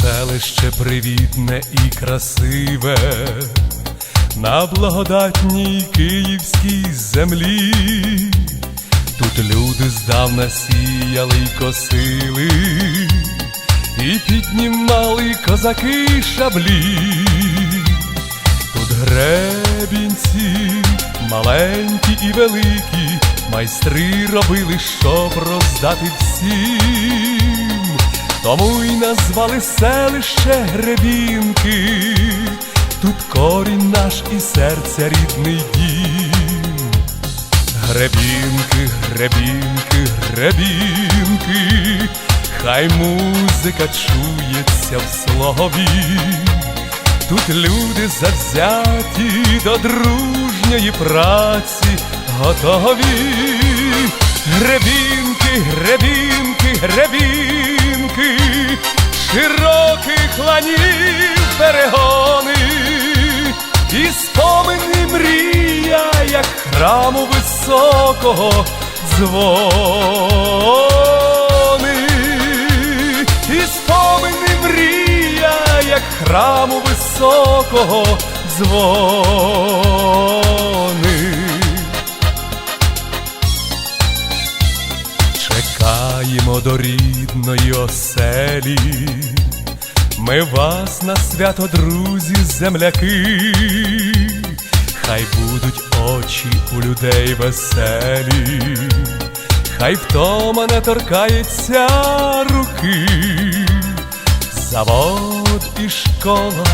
селище привітне і красиве, на благодатній київській землі. Тут люди здавна сіяли й косили, і піднімали козаки шаблі. Тут гребінці, маленькі і великі, майстри робили, щоб роздати всім. Тому й назвали селище Гребінки, тут корінь наш і серця рідний дім. Гребінки, гребінки, гребінки, хай музика чується в слові. Тут люди завзяті до дружньої праці готові. Гребінки, гребінки, гребінки, широких ланів перегони, і спомини мрія, як храму високого дзвони, і спомини мрія, як храму високого дзвони. Чекаємо до рідної оселі. Ми вас на свято, друзі, земляки, хай будуть очі у людей веселі, хай втома не торкається руки, завод і школа,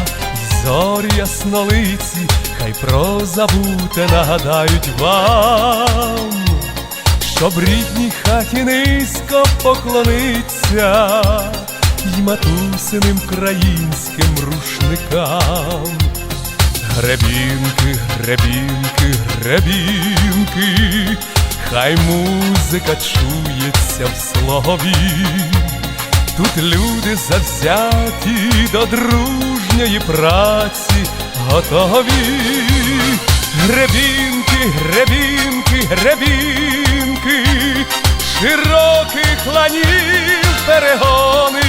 зорі яснолиці, хай про забуте нагадають вам щоб рідній хаті низько поклониться й матусиним країнським рушникам. Гребінки, гребінки, гребінки, хай музика чується в слові. Тут люди завзяті до дружньої праці готові. Гребінки, гребінки, гребінки, широких ланів перегони,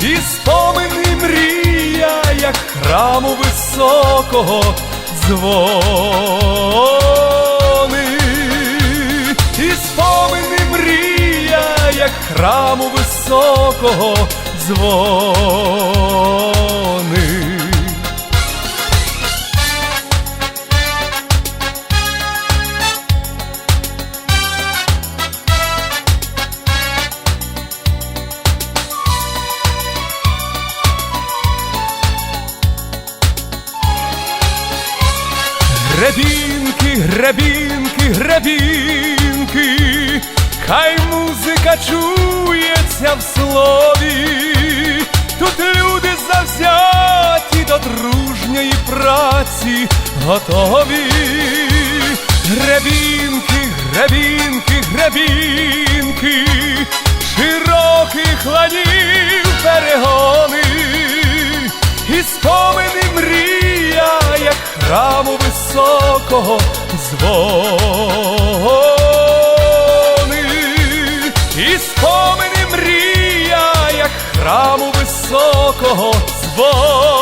і спомини мрія, як храму високого дзвони, і спомини мрія, як храму високого дзвони. Гребінки, гребінки, гребінки, хай музика чується в слові, тут люди завзяті до дружньої праці. Готові. Гребінки, гребінки, гребінки, широких ланів перегони, і спомини мрія, як храму високого дзвони, і спомини мрія, як храму високого дзвони.